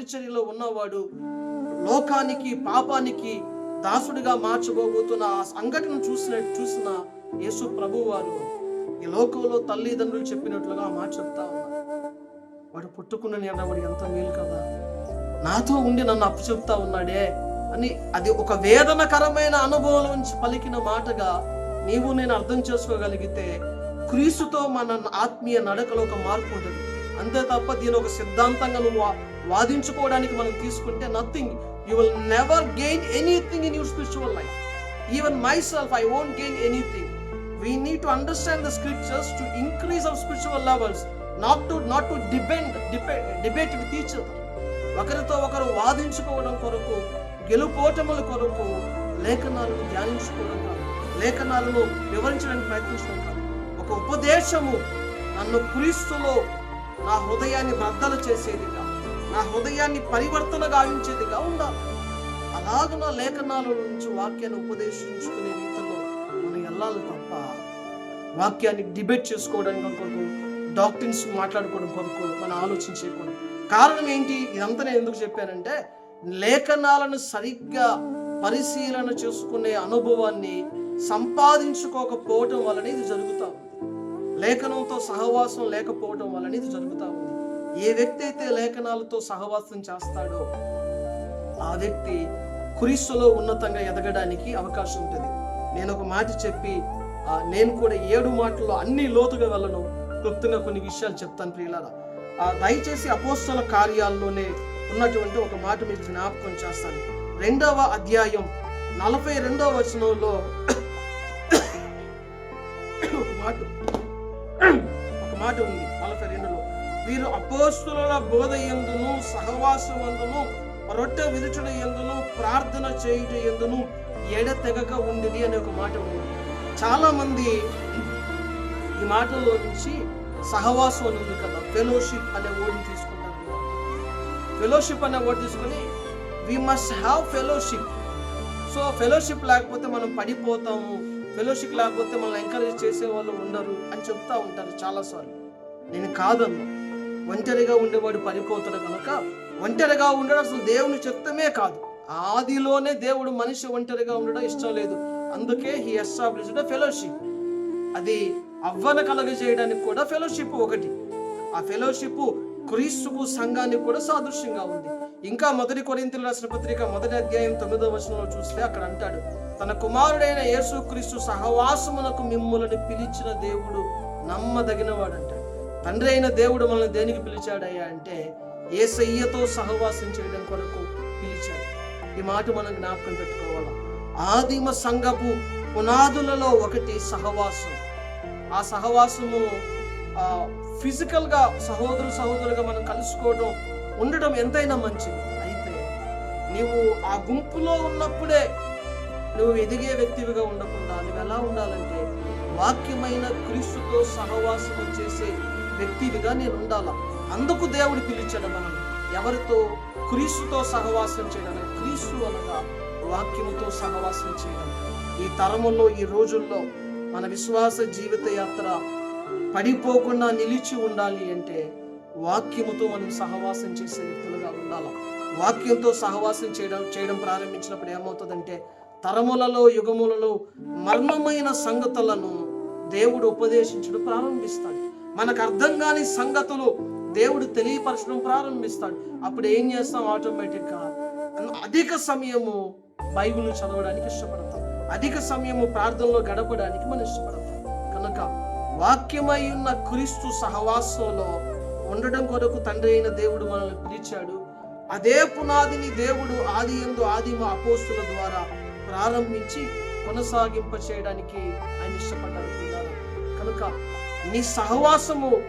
పరిచర్యలో ఉన్నవాడు లోకానికి పాపానికి దాసుడిగా మార్చబోబోతున్న ఆ సంఘటన చూసిన చూసిన యేసు ప్రభు వారు ఈ లోకంలో తల్లిదండ్రులు చెప్పినట్లుగా ఆ మాట చెప్తా ఉన్నారు. వాడు పుట్టుకున్న నీడ వాడు ఎంత మేలు కదా. నాతో ఉండి నన్ను అప్పు చెప్తా ఉన్నాడే అని అది ఒక వేదనకరమైన అనుభవం నుంచి పలికిన మాటగా నీవు నేను అర్థం చేసుకోగలిగితే క్రీస్తుతో మన ఆత్మీయ నడకలో ఒక మార్పు ఉంటుంది అంతే తప్ప దీని ఒక సిద్ధాంతంగా నువ్వు వాదించుకోవడానికి మనం తీసుకుంటే nothing you will never gain anything in your spiritual life even myself I won't gain anything we need to understand the scriptures to increase our spiritual levels not to not to depend debate with each other ఒకరితో ఒకరు వాదించుకోవడం కొరకు గెలుపోటముల కొరకు లేఖనాలను ధ్యానించుకోవడం కాదు లేఖనాలను వివరించడానికి ప్రయత్నించడం కాదు. ఒక ఉపదేశము నన్ను క్రీస్తులో నా హృదయాన్ని బద్దలు చేసేదిగా నా హృదయాన్ని పరివర్తన గావించేదిగా ఉండాలి. అలాగున లేఖనాల నుంచి వాక్యాన్ని ఉపదేశించుకునే రీతిలో మనం వెళ్ళాలి తప్ప వాక్యాన్ని డిబేట్ చేసుకోవడానికి కొరకు డాక్టర్స్ మాట్లాడుకోవడం కొరకు మనం ఆలోచించేయకూడదు. కారణం ఏంటి? ఇదంతా నేను ఎందుకు చెప్పానంటే లేఖనాలను సరిగ్గా పరిశీలన చేసుకునే అనుభవాన్ని సంపాదించుకోకపోవటం వలన ఇది జరుగుతూ ఉంది. లేఖనంతో సహవాసం లేకపోవటం వలన ఇది జరుగుతూ ఉంది. ఏ వ్యక్తి అయితే లేఖనాలతో సహవాసం చేస్తాడో ఆ వ్యక్తి క్రీస్తులో ఉన్నతంగా ఎదగడానికి అవకాశం ఉంటుంది. నేను ఒక మాట చెప్పి నేను కూడా ఏడు మాటల్లో అన్ని లోతుగా వెళ్ళను. క్లుప్తంగా కొన్ని విషయాలు చెప్తాను ప్రియులారా. ఆ, దయచేసి అపోస్తల కార్యాల్లోనే ఉన్నటువంటి ఒక మాట మీకు జ్ఞాపకం చేస్తాను. రెండవ అధ్యాయం నలభై రెండవ వచనంలో ఒక మాట ఒక మాట ఉంది. నలభై రెండులో. వీరు అపోస్తుల బోధ ఎందును సహవాసమందును రొట్టె విరుచుడ ఎందును ప్రార్థన చేయుట ఎందును ఎడతెగక ఉండిది అనే ఒక మాట ఉంది. చాలా మంది ఈ మాటలో నుంచి సహవాసం అని ఉంది కదా ఫెలోషిప్ అనే వర్డ్ని తీసుకుంటారు ఫెలోషిప్ అనే వర్డ్ తీసుకొని we must have fellowship so fellowship లేకపోతే మనం పడిపోతాము ఫెలోషిప్ లేకపోతే మనం ఎంకరేజ్ చేసే వాళ్ళు ఉండరు అని చెప్తా ఉంటారు చాలాసార్లు. నేను కాదన్నా. ఒంటరిగా ఉండేవాడు పడిపోతాడు కనుక ఒంటరిగా ఉండడం అసలు దేవుని చిత్తమే కాదు. ఆదిలోనే దేవుడు మనిషి ఒంటరిగా ఉండడం ఇష్టం లేదు. అందుకే హీ ఎస్టాబ్లిష్డ్ ఫెలోషిప్ అది అవ్వన కలగజేయడానికి కూడా ఫెలోషిప్ ఒకటి. ఆ ఫెలోషిప్ క్రీస్తుకు సంఘానికి కూడా సాదృశ్యంగా ఉంది. ఇంకా మొదటి కొరింతలు రాసిన పత్రిక మొదటి అధ్యాయం తొమ్మిదవ వచనంలో చూస్తే అక్కడ అంటాడు తన కుమారుడైన యేసు క్రీస్తు సహవాసమునకు మిమ్ములను పిలిచిన దేవుడు నమ్మదగినవాడు తండ్రి అయిన దేవుడు మనల్ని దేనికి పిలిచాడయ్యా అంటే ఏసయ్యతో సహవాసం చేయడం కొరకు పిలిచాడు. ఈ మాట మనం జ్ఞాపకం పెట్టుకోవాలా? ఆదిమ సంఘపు పునాదులలో ఒకటి సహవాసం. ఆ సహవాసము ఫిజికల్గా సహోదరు సహోదరుగా మనం కలుసుకోవడం ఉండడం ఎంతైనా మంచిది. అయితే నీవు ఆ గుంపులో ఉన్నప్పుడే నువ్వు ఎదిగే వ్యక్తివిగా ఉండకుండా నువ్వు ఎలా ఉండాలంటే వాక్యమైన క్రీస్తుతో సహవాసం చేసే వ్యక్తివిగా నేను ఉండాలా? అందుకు దేవుడు పిలిచాడు మనం ఎవరితో? క్రీస్తుతో సహవాసం చేయడం క్రీస్తు అనగా వాక్యముతో సహవాసం చేయడం ఈ తరములో ఈ రోజుల్లో మన విశ్వాస జీవిత యాత్ర పడిపోకుండా నిలిచి ఉండాలి అంటే వాక్యముతో మనం సహవాసం చేసే వ్యక్తులుగా ఉండాలి? వాక్యంతో సహవాసం చేయడం చేయడం ప్రారంభించినప్పుడు ఏమవుతుందంటే తరములలో యుగములలో మర్మమైన సంగతులను దేవుడు ఉపదేశించడం ప్రారంభిస్తాడు. మనకు అర్థం కాని సంగతులు దేవుడు తెలియపరచడం ప్రారంభిస్తాడు. అప్పుడు ఏం చేస్తాం? ఆటోమేటిక్గా అధిక సమయము బైబిల్ను చదవడానికి ఇష్టపడతాం. అధిక సమయము ప్రార్థనలో గడపడానికి మనం ఇష్టపడతాం. కనుక వాక్యమై ఉన్న క్రీస్తు సహవాసంలో ఉండడం కొరకు తండ్రి అయిన దేవుడు మనల్ని పిలిచాడు. అదే పునాదిని దేవుడు ఆది ఎందు ఆదిమ అపోస్తుల ద్వారా ప్రారంభించి కొనసాగింప చేయడానికి ఆయన ఇష్టపడ్డారు. కనుక నీ సహవాసము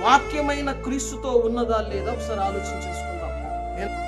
వాక్యమైన క్రీస్తుతో ఉన్నదా లేదా ఒకసారి ఆలోచన చేసుకుందాం. నేను